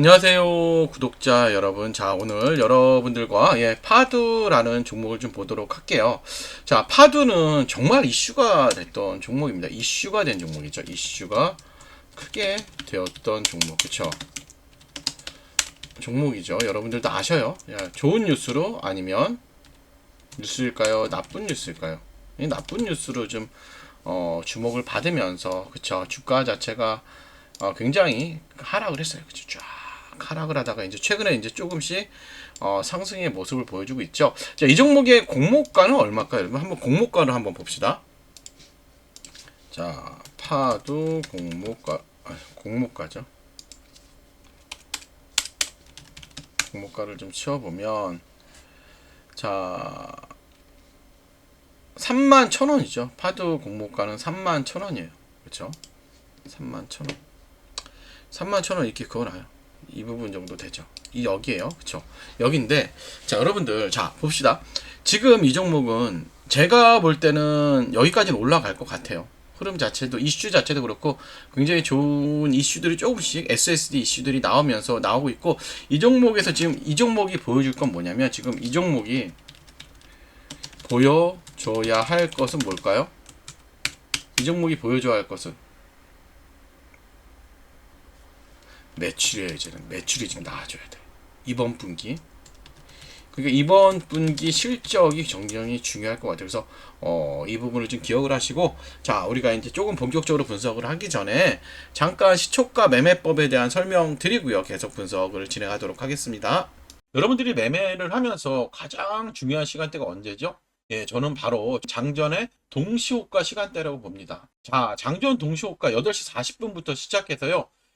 안녕하세요 구독자 여러분. 자 오늘 여러분들과 예 파두라는 종목을 좀 보도록 할게요. 자 파두는 정말 이슈가 됐던 종목입니다. 이슈가 된 종목이죠. 이슈가 크게 되었던 종목. 그쵸? 종목이죠. 여러분들도 아셔요. 야, 좋은 뉴스로 아니면 뉴스일까요? 나쁜 뉴스일까요? 이 나쁜 뉴스로 좀 어, 주목을 받으면서 그쵸? 주가 자체가 어, 굉장히 하락을 했어요. 그쵸? 쫙 하락을 하다가 이제 최근에 이제 조금씩 어, 상승의 모습을 보여주고 있죠. 자, 이 종목의 공모가는 얼마일까요? 여러분 한번 공모가를 한번 봅시다. 자, 파도 공모가 아, 공모가죠. 공모가를 좀 치워 보면 자 3만 천 원이죠. 파도 공모가는 3만 천 원이에요. 그렇죠? 3만 천 원. 3만 천 원 이렇게 그어놔요. 이 부분 정도 되죠. 이 여기에요. 그쵸? 여기인데, 자, 여러분들, 자, 봅시다. 지금 이 종목은 제가 볼 때는 여기까지는 올라갈 것 같아요. 흐름 자체도, 이슈 자체도 그렇고, 굉장히 좋은 이슈들이 조금씩 SSD 이슈들이 나오면서 나오고 있고, 이 종목에서 지금 이 종목이 보여줄 건 뭐냐면, 지금 이 종목이 보여줘야 할 것은 뭘까요? 이 종목이 보여줘야 할 것은 매출이에요 이제는 매출이 지금 나와줘야 돼 이번 분기 그러니까 이번 분기 실적이 굉장히 중요할 것 같아요 그래서 어, 이 부분을 좀 기억을 하시고 자 우리가 이제 조금 본격적으로 분석을 하기 전에 잠깐 시초가 매매법에 대한 설명 드리고요 계속 분석을 진행하도록 하겠습니다 여러분들이 매매를 하면서 가장 중요한 시간대가 언제죠? 예, 저는 바로 장전의 동시호가 시간대라고 봅니다. 자, 장전 동시호가 8시 40분부터 시작해서요.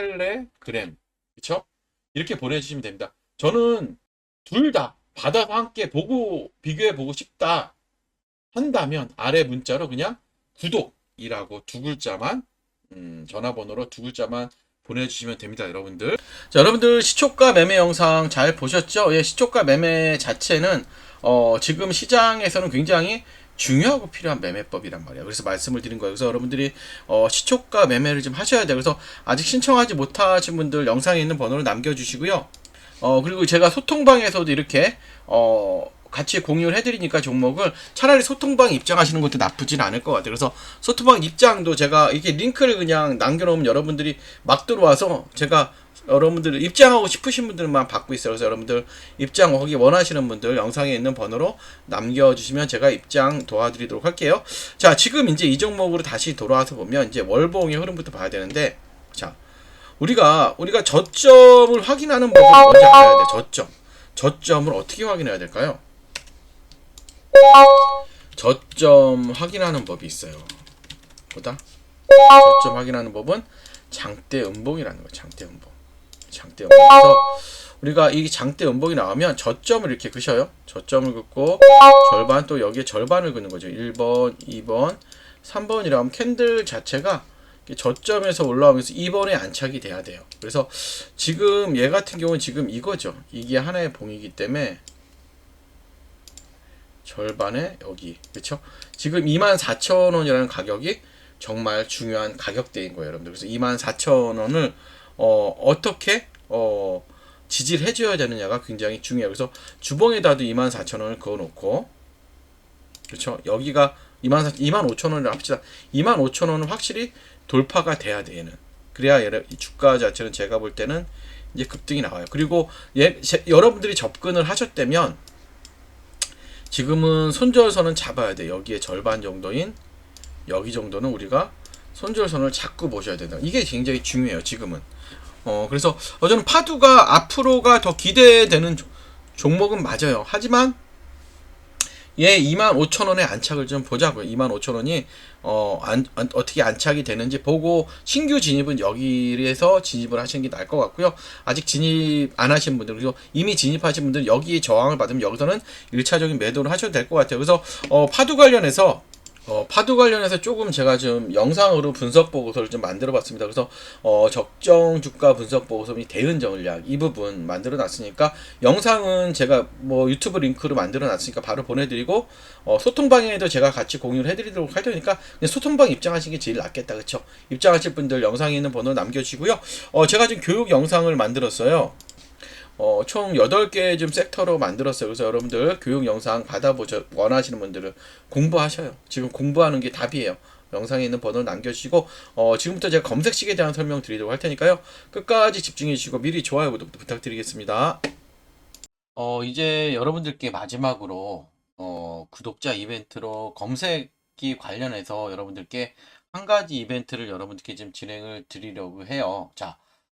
텔레그램, 그쵸? 이렇게 보내주시면 됩니다. 저는 둘 다 받아서 함께 보고, 비교해 보고 싶다 한다면 아래 문자로 그냥 구독이라고 두 글자만, 음, 전화번호로 두 글자만 보내주시면 됩니다, 여러분들. 자, 여러분들 시초가 매매 영상 잘 보셨죠? 예, 시초가 매매 자체는 어, 지금 시장에서는 굉장히 중요하고 필요한 매매법이란 말이에요. 그래서 말씀을 드린 거예요. 그래서 여러분들이 어, 시초가 매매를 좀 하셔야 돼요. 그래서 아직 신청하지 못하신 분들 영상에 있는 번호를 남겨주시고요. 어, 그리고 제가 소통방에서도 이렇게 어, 같이 공유를 해드리니까 종목을 차라리 소통방 입장하시는 것도 나쁘진 않을 것 같아요. 그래서 소통방 입장도 제가 이렇게 링크를 그냥 남겨놓으면 여러분들이 막 들어와서 제가 여러분들 입장하고 싶으신 분들만 받고 있어요. 그래서 여러분들 입장 하기 원하시는 분들 영상에 있는 번호로 남겨주시면 제가 입장 도와드리도록 할게요. 자, 지금 이제 이 종목으로 다시 돌아와서 보면 이제 월봉의 흐름부터 봐야 되는데, 자, 우리가 우리가 저점을 확인하는 법을 먼저 알아야 돼. 저점. 저점을 어떻게 확인해야 될까요? 저점 확인하는 법이 있어요. 보다 저점 확인하는 법은 장대 음봉이라는 거. 장대 음봉. 장대. 그래서 우리가 이 장대 음봉이 나오면 저점을 이렇게 그셔요. 저점을 긋고 절반 또 여기에 절반을 긋는 거죠. 1번, 2번, 3번이라 하면 캔들 자체가 저점에서 올라오면서 2번에 안착이 돼야 돼요. 그래서 지금 얘 같은 경우는 지금 이거죠. 이게 하나의 봉이기 때문에 절반에 여기 그렇죠? 지금 24,000원이라는 가격이 정말 중요한 가격대인 거예요, 여러분들. 그래서 24,000원을 어, 어떻게 어, 지지를 해줘야 되느냐가 굉장히 중요해요. 그래서 주봉에다도 24,000원을 그어놓고 그렇죠? 여기가 24, 25,000원을 합치다. 25,000원은 확실히 돌파가 돼야 돼, 얘는. 그래야 주가 자체는 제가 볼 때는 이제 급등이 나와요. 그리고 얘, 제, 여러분들이 접근을 하셨다면 지금은 손절선은 잡아야 돼. 여기에 절반 정도인 여기 정도는 우리가 손절선을 잡고 보셔야 된다. 이게 굉장히 중요해요. 지금은. 어 그래서 어, 저는 파두가 앞으로가 더 기대되는 조- 종목은 맞아요. 하지만 얘 25,000원에 안착을 좀 보자고요. 25,000원이 어, 안, 안- 어떻게 안착이 되는지 보고 신규 진입은 여기에서 진입을 하시는 게 나을 것 같고요. 아직 진입 안 하신 분들 그리고 이미 진입하신 분들 여기에 저항을 받으면 여기서는 1차적인 매도를 하셔도 될 것 같아요. 그래서 어, 파두 관련해서 어, 파도 관련해서 조금 제가 좀 영상으로 분석 보고서를 좀 만들어 봤습니다. 그래서 어, 적정 주가 분석 보고서 및 대응 전략 이 부분 만들어 놨으니까 영상은 제가 뭐 유튜브 링크로 만들어 놨으니까 바로 보내드리고 어, 소통방에도 제가 같이 공유를 해드리도록 할 테니까 소통방 입장하시는 게 제일 낫겠다. 그쵸? 입장하실 분들 영상에 있는 번호 남겨주시고요. 어, 제가 지금 교육 영상을 만들었어요 어, 총 8개 좀 섹터로 만들었어요. 그래서 여러분들 교육 영상 받아보셔 원하시는 분들은 공부하셔요. 지금 공부하는 게 답이에요. 영상에 있는 번호를 남겨주시고 어, 지금부터 제가 검색식에 대한 설명 드리도록 할 테니까요. 끝까지 집중해 주시고 미리 좋아요 구독 부탁드리겠습니다. 어, 이제 여러분들께 마지막으로 어, 구독자 이벤트로 검색기 관련해서 여러분들께 한 가지 이벤트를 여러분들께 지금 진행을 드리려고 해요. 자,